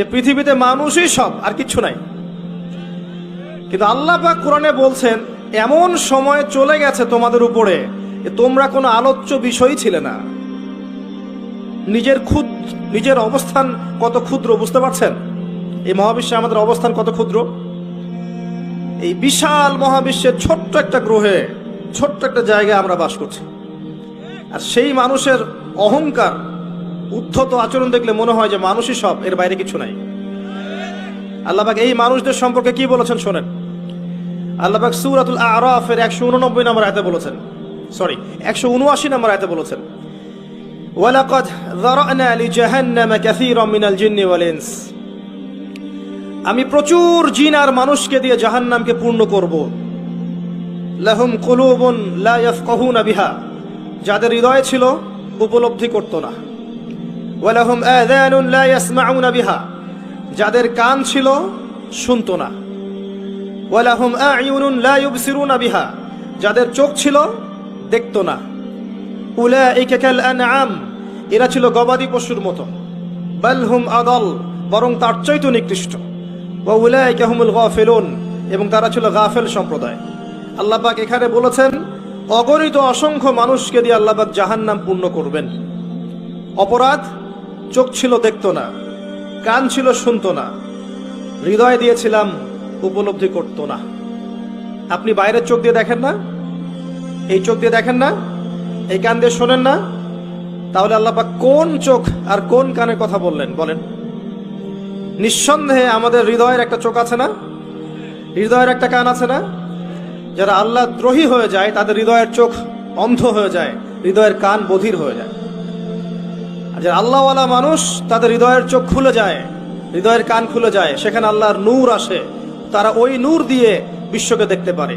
যে পৃথিবীতে মানুষই সব, আর কিচ্ছু নাই। কিন্তু আল্লাহ পাক কোরআনে বলছেন, এমন সময় চলে গেছে তোমাদের উপরে তোমরা কোনো আলোচ্য বিষয়ই ছিলে না। নিজের খুদ, নিজের অবস্থান কত ক্ষুদ্র, বুঝতে পারছেন? এই মহাবিশ্বে আমাদের অবস্থান কত ক্ষুদ্র? এই বিশাল মহাবিশ্বের ছোট্ট একটা গ্রহে, ছোট্ট একটা জায়গায় আমরা বাস করছি। আর সেই মানুষের অহংকার উদ্ধত আচরণ দেখলে মনে হয় যে মানুষই সব, এর বাইরে কিছু নাই। আল্লাহবাক এই মানুষদের সম্পর্কে কি বলেছেন শোনেন? আল্লাহবাক সুরাতুল আরফের একশো উননব্বই নম্বর আয়তে বলেছেন সরি একশো উনআশি নম্বর আয়তে বলেছেন, ওয়ালাকাদ যারানা লিজাহান্নামা কাসীরাম মিনাল জিন্নি ওয়াল ইনস। আমি প্রচুর জিন আর মানুষকে দিয়ে জাহান্নামকে পূর্ণ করব। লাহুম কুলুবুন লা ইয়াফকাহুনা বিহা। যাদের হৃদয় ছিল, উপলব্ধি করত না। ওয়ালাহুম আযানুন লা ইয়াসমাউনা বিহা। যাদের কান ছিল, শুনতো না। ওয়ালাহুম আ'য়ুনুন লা ইউবসিরুনা বিহা। যাদের চোখ ছিল, দেখতো না। উলাইকা কাল আনআম। এরা ছিল গবাদি পশুর মতো। বাল হুম আদল, বরং তার চাইতে নিকৃষ্ট। ওয়া উলাইকা হুমুল গাফিলুন। এবং তারা ছিল গাফেল সম্প্রদায়। আল্লাহ পাক এখানে বলেছেন, অগণিত অসংখ্য মানুষকে দিয়ে আল্লাহ পাক জাহান্নাম পূর্ণ করবেন। অপরাধ চোখ ছিল দেখতো না, কান ছিল শুনতো না, হৃদয় দিয়েছিলাম উপলব্ধি করতো না। আপনি বাইরের চোখ দিয়ে দেখেন না? এই চোখ দিয়ে দেখেন না? এই কান দিয়ে শোনেন না? তাহলে আল্লাপাক কোন চোখ আর কোন কানের কথা বললেন? বলেন। নিঃসন্দেহে আমাদের হৃদয়ের একটা চোখ আছে না? হৃদয়ের একটা কান আছে না? যারা আল্লাহ দ্রোহী হয়ে যায়, তাদের হৃদয়ের চোখ অন্ধ হয়ে যায়, হৃদয়ের কান বধির হয়ে যায়। আর যারা আল্লাহওয়ালা মানুষ, তাদের হৃদয়ের চোখ খুলে যায়, হৃদয়ের কান খুলে যায়, সেখানে আল্লাহর নূর আসে। তারা ওই নূর দিয়ে বিশ্বকে দেখতে পারে।